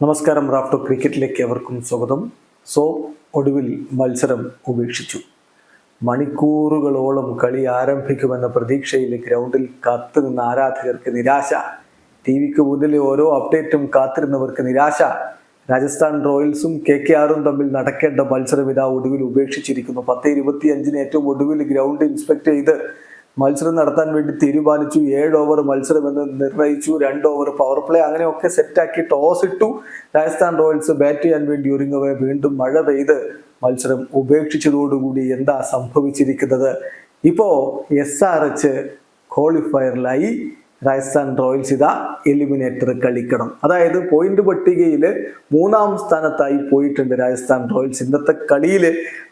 നമസ്കാരം റാഫ്റ്റോ ക്രിക്കറ്റിലേക്ക് അവർക്കും സ്വാഗതം. സോ ഒടുവിൽ മത്സരം ഉപേക്ഷിച്ചു. മണിക്കൂറുകളോളം കളി ആരംഭിക്കുമെന്ന പ്രതീക്ഷയിൽ ഗ്രൗണ്ടിൽ കാത്തുനിന്ന ആരാധകർക്ക് നിരാശ. ടി വിക്ക് മുന്നിലെ ഓരോ അപ്ഡേറ്റും കാത്തിരുന്നവർക്ക് നിരാശ. രാജസ്ഥാൻ റോയൽസും കെ കെ ആറും തമ്മിൽ നടക്കേണ്ട മത്സരം ഇതാ ഒടുവിൽ ഉപേക്ഷിച്ചിരിക്കുന്നു. പത്ത് ഇരുപത്തി അഞ്ചിന് ഏറ്റവും ഒടുവിൽ ഗ്രൗണ്ട് ഇൻസ്പെക്ട് ചെയ്ത് മത്സരം നടത്താൻ വേണ്ടി തീരുമാനിച്ചു. ഏഴ് ഓവർ മത്സരം എന്ന് നിർണയിച്ചു. രണ്ട് ഓവർ പവർ പ്ലേ അങ്ങനെയൊക്കെ സെറ്റാക്കി ടോസ് ഇട്ടു. രാജസ്ഥാൻ റോയൽസ് ബാറ്റ് ചെയ്യാൻ വേണ്ടി ഒരുങ്ങവേ വീണ്ടും മഴ പെയ്ത് മത്സരം ഉപേക്ഷിച്ചതോടുകൂടി എന്താ സംഭവിച്ചിരിക്കുന്നത്? ഇപ്പോ എസ് ആർ എച്ച് ക്വാളിഫയറിലായി രാജസ്ഥാൻ റോയൽസ് ഇതാ എലിമിനേറ്റർ കളിക്കണം. അതായത് പോയിന്റ് പട്ടികയിൽ മൂന്നാം സ്ഥാനത്തായി പോയിട്ടുണ്ട് രാജസ്ഥാൻ റോയൽസ് ഇന്നത്തെ കളിയിൽ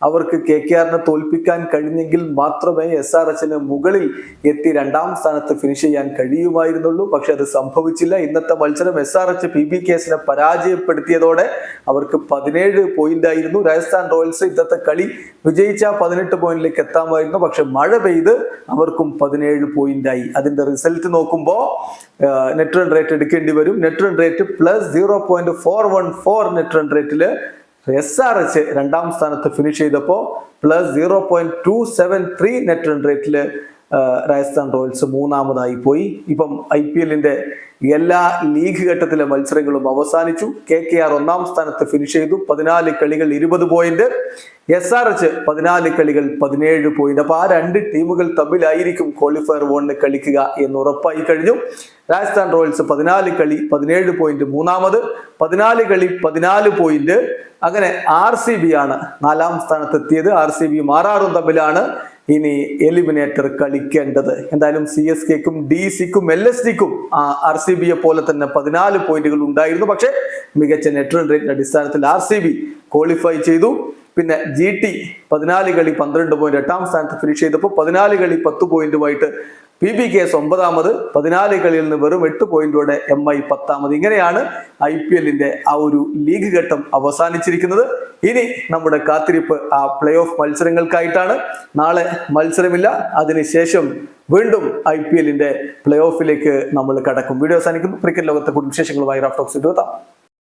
അവർക്ക് കെ കെ ആറിനെ തോൽപ്പിക്കാൻ കഴിഞ്ഞെങ്കിൽ മാത്രമേ എസ് ആർ എച്ചിന് മുകളിൽ എത്തി രണ്ടാം സ്ഥാനത്ത് ഫിനിഷ് ചെയ്യാൻ കഴിയുമായിരുന്നുള്ളൂ. പക്ഷെ അത് സംഭവിച്ചില്ല. ഇന്നത്തെ മത്സരം S R H P B കേസിനെ പരാജയപ്പെടുത്തിയതോടെ അവർക്ക് പതിനേഴ് പോയിന്റ് ആയിരുന്നു. രാജസ്ഥാൻ റോയൽസ് ഇന്നത്തെ കളി വിജയിച്ച പതിനെട്ട് പോയിന്റിലേക്ക് എത്താമായിരുന്നു. പക്ഷെ മഴ പെയ്ത് അവർക്കും പതിനേഴ് പോയിന്റ് ആയി. അതിന്റെ റിസൾട്ട് നോക്കുമ്പോൾ നെറ്റ് റൺ റേറ്റ് എടുക്കേണ്ടി വരും. Net run rate plus zero point four one four net run റേറ്റിൽ എസ് ആർ എച്ച് രണ്ടാം സ്ഥാനത്ത് ഫിനിഷ് ചെയ്തപ്പോൾ plus zero point two seven three net run റേറ്റിൽ രാജസ്ഥാൻ റോയൽസ് മൂന്നാമതായി പോയി. ഇപ്പം ഐ പി എല്ലിന്റെ എല്ലാ ലീഗ് ഘട്ടത്തിലെ മത്സരങ്ങളും അവസാനിച്ചു. കെ കെ ആർ ഒന്നാം സ്ഥാനത്ത് ഫിനിഷ് ചെയ്തു. പതിനാല് കളികൾ ഇരുപത് പോയിന്റ് എസ് ആർ എച്ച് പതിനാല് കളികൾ പതിനേഴ് പോയിന്റ് അപ്പൊ ആ രണ്ട് ടീമുകൾ തമ്മിലായിരിക്കും ക്വാളിഫയർ വണ്ണിന് കളിക്കുക എന്ന് ഉറപ്പായി കഴിഞ്ഞു. രാജസ്ഥാൻ റോയൽസ് പതിനാല് കളി പതിനേഴ് പോയിന്റ് മൂന്നാമത് പതിനാല് കളി പതിനാല് പോയിന്റ് അങ്ങനെ ആർ സി ബി ആണ് നാലാം സ്ഥാനത്തെത്തിയത്. ആർ സി ബിയും ആറാറും തമ്മിലാണ് ഇനി എലിമിനേറ്റർ കളിക്കേണ്ടത്. എന്തായാലും സി എസ് കെക്കും ഡി സിക്കും എൽ എസ് ഡിക്കും ആർ സി ബിയെ പോലെ തന്നെ പതിനാല് പോയിന്റുകൾ ഉണ്ടായിരുന്നു. പക്ഷേ മികച്ച നെറ്റ് റൺ റേറ്റിന്റെ അടിസ്ഥാനത്തിൽ ആർ സി ബി ക്വാളിഫൈ ചെയ്തു. പിന്നെ ജി ടി പതിനാല് കളി പന്ത്രണ്ട് പോയിന്റ് എട്ടാം സ്ഥാനത്ത് ഫിനിഷ് ചെയ്തപ്പോൾ പതിനാല് കളി പത്ത് പോയിന്റുമായിട്ട് പി ബി കെ എസ് ഒമ്പതാമത് പതിനാല് കളിയിൽ നിന്ന് വെറും എട്ട് പോയിന്റോടെ എം ഐ പത്താമത്. ഇങ്ങനെയാണ് ഐ പി എല്ലിന്റെ ആ ഒരു ലീഗ് ഘട്ടം അവസാനിച്ചിരിക്കുന്നത്. ഇനി നമ്മുടെ കാത്തിരിപ്പ് ആ പ്ലേ ഓഫ് മത്സരങ്ങൾക്കായിട്ടാണ്. നാളെ മത്സരമില്ല. അതിനുശേഷം വീണ്ടും ഐ പി എല്ലിന്റെ പ്ലേ ഓഫിലേക്ക് നമ്മൾ കടക്കും. വീഡിയോ അവസാനിക്കുന്നു. ക്രിക്കറ്റ് ലോകത്തെ കൂടുതൽ വിശേഷങ്ങളുമായി റാഫ്റ്റോക്സ് എത്താം.